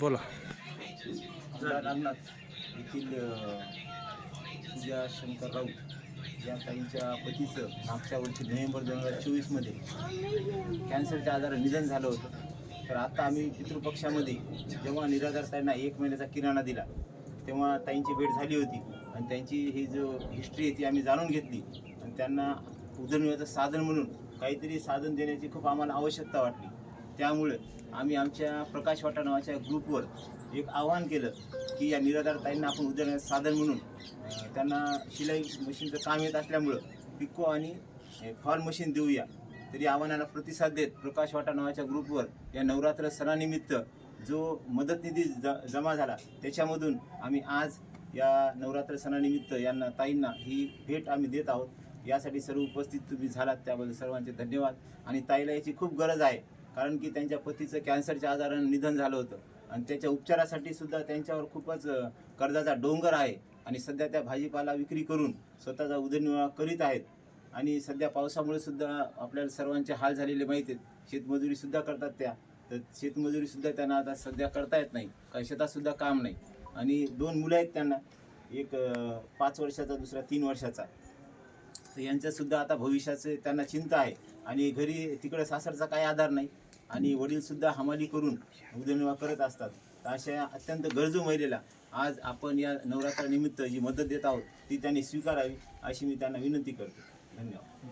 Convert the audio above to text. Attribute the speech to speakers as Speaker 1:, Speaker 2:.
Speaker 1: बोला.
Speaker 2: रामनाथ येथील पूजा शंकर राऊत या ताईंच्या पतीचं मागच्या वर्षी नोव्हेंबर दोन हजार चोवीसमध्ये कॅन्सरच्या आजारानं निधन झालं होतं. तर आता आम्ही पितृपक्षामध्ये जेव्हा निराधार ताईंना एक महिन्याचा किराणा दिला तेव्हा ताईंची भेट झाली होती. आणि त्यांची ही जो हिस्ट्री आहे ती आम्ही जाणून घेतली. आणि त्यांना उदरनिर्वाहाचं साधन म्हणून काहीतरी साधन देण्याची खूप आम्हाला आवश्यकता वाटली. त्यामुळे आम्ही आमच्या प्रकाश वाटा नावाच्या ग्रुपवर एक आवाहन केलं की या निराधार ताईंना आपण उद्या साधन म्हणून त्यांना शिलाई मशीनचं काम येत असल्यामुळं पिको आणि फॉल मशीन देऊया. तरी आव्हानाला प्रतिसाद देत प्रकाश वाटा नावाच्या ग्रुपवर या नवरात्र सणानिमित्त जो मदत निधी ज जमा झाला त्याच्यामधून आम्ही आज या नवरात्र सणानिमित्त यांना ताईंना ही भेट आम्ही देत आहोत. यासाठी सर्व उपस्थित तुम्ही झालात त्याबद्दल सर्वांचे धन्यवाद. आणि ताईला याची खूप गरज आहे. कारण की त्यांच्या पतीचं कॅन्सरच्या आजारानं निधन झालं होतं. आणि त्याच्या उपचारासाठी सुद्धा त्यांच्यावर खूपच कर्जाचा डोंगर आहे. आणि सध्या त्या भाजीपाला विक्री करून स्वतःचा उदरनिर्वाह करीत आहेत. आणि सध्या पावसामुळे सुद्धा आपल्याला सर्वांचे हाल झालेले माहीत आहेत. शेतमजुरी सुद्धा करतात त्या. तर शेतमजुरी सुद्धा त्यांना आता सध्या करता येत नाही. कारण शेतात सुद्धा काम नाही. आणि दोन मुलं आहेत त्यांना. एक पाच वर्षाचा दुसरा तीन वर्षाचा. तर यांच्यासुद्धा आता भविष्याचे त्यांना चिंता आहे. आणि घरी तिकडे सासरचा काही आधार नाही. आणि वडील सुद्धा हमाली करून उदरनिर्वाह करत असतात. तर अशा अत्यंत गरजू महिलेला आज आपण या नवरात्रानिमित्त जी मदत देत आहोत ती त्यांनी स्वीकारावी अशी मी त्यांना विनंती करतो. धन्यवाद.